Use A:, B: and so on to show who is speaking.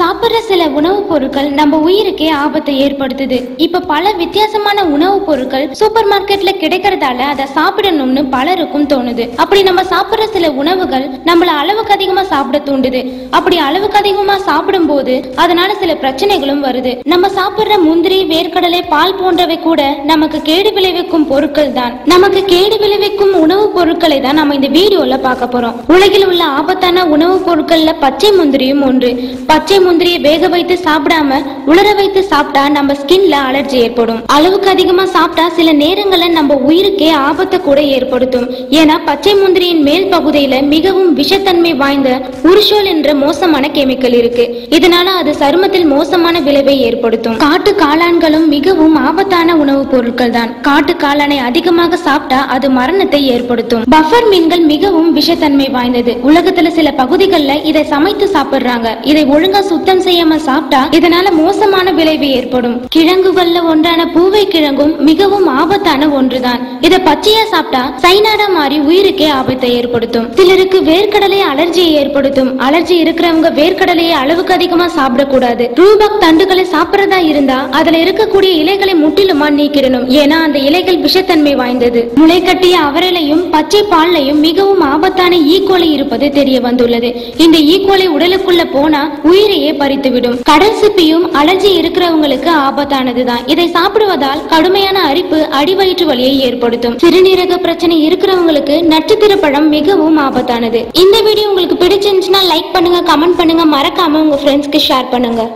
A: சாப்பிடுற சில உணவுப் பொருட்கள் நம்ம உயிருக்கே ஆபத்தை ஏற்படுத்துது. இப்ப பல வித்தியாசமான உணவுப் பொருட்கள் சூப்பர் மார்க்கெட்ல கிடைக்கிறதால அதை சாப்பிடணும்னு பலருக்கும் தோணுது. அப்படி நம்ம சாப்பிடுற சில உணவுகள் நம்மள அளவுக்கு அதிகமா சாப்பிட தூண்டுது. அப்படி அளவுக்கு அதிகமா சாப்பிடும்போது அதனால சில பிரச்சனைகளும் வருது. நம்ம சாப்பிடுற முந்திரி வேர்க்கடலை பால் போன்றவை கூட நமக்கு கேடு விளைவிக்கும் பொருட்கள் தான். நமக்கு கேடு விளைவிக்கும் உணவுப் பொருட்களை தான் நம்ம இந்த வீடியோல பார்க்க போறோம். உலகில் உள்ள ஆபத்தான உணவுப் பொருட்கள்ல பச்சை முந்திரியும் ஒன்று. பச்சை முந்திரியை வேக வைத்து சாப்பிடாம உலர வைத்து சாப்பிட்டா நம்ம ஸ்கின்ல அலர்ஜி ஏற்படும். அளவுக்கு அதிகமா சாப்பிட்டா சில நேரங்கள்ல நம்ம உயிருக்கே ஆபத்தை கூட ஏற்படுத்தும். ஏன்னா பச்சை முந்திரியின் மேல் பகுதியில மிகவும் விஷத்தன்மை வாய்ந்த உருஷோல் என்ற மோசமான கெமிக்கல் இருக்கு. இதனால அது சருமத்தில் மோசமான விளைவை ஏற்படுத்தும். காட்டு காளான்களும் மிகவும் ஆபத்தான உணவுப் பொருட்கள் தான். காட்டு காளானை அதிகமாக சாப்பிட்டா அது மரணத்தை ஏற்படுத்தும். பஃபர் மீன்கள் மிகவும் விஷத்தன்மை வாய்ந்தது. உலகத்துல சில பகுதிகளில் இதை சமைத்து சாப்பிடுறாங்க. இதை ஒழுங்கா சுத்தம் செய்யாம சாப்பிட்டா இதனால மோசமான விளைவு ஏற்படும். கிழங்குகள்ல ஒன்றான பூவை கிழங்கும் மிகவும் ஆபத்தான ஒன்றுதான். இதை பச்சையா சாப்பிட்டா சைனாடா மாறி உயிருக்கே ஆபத்தை ஏற்படுத்தும். சிலருக்கு வேர்க்கடலை அலர்ஜியை ஏற்படுத்தும். அலர்ஜி இருக்கிறவங்க வேர்க்கடலையை அளவுக்கு அதிகமா சாப்பிடக்கூடாது. ரூபாக் தண்டுகளை சாப்பிடறதா இருந்தா அதுல இருக்கக்கூடிய இலைகளை முற்றிலுமா நீக்கிடணும். ஏன்னா அந்த இலைகள் விஷத்தன்மை வாய்ந்தது. முளைக்கட்டிய அவரலையும் பச்சை பால்லையும் மிகவும் ஆபத்தான ஈக்கோலை இருப்பது தெரிய வந்துள்ளது. இந்த ஈக்கோலை உடலுக்குள்ள போனா உயிரையே பறித்துவிடும். கடல் சிப்பியும் அலர்ஜி இருக்கிறவங்களுக்கு ஆபத்தானதுதான். இதை சாப்பிடுவதால் கடுமையான அரிப்பு அடிவயிற்று வலியை ஏற்படுத்தும். சிறுநீரக பிரச்சனை இருக்கிறவங்களுக்கு நட்சத்திர பழம் மிகவும் ஆபத்தானது. இந்த வீடியோ உங்களுக்கு பிடிச்சிருந்துச்சுன்னா லைக் பண்ணுங்க கமெண்ட் பண்ணுங்க. மறக்காம உங்க ஃப்ரெண்ட்ஸ்க்கு ஷேர் பண்ணுங்க.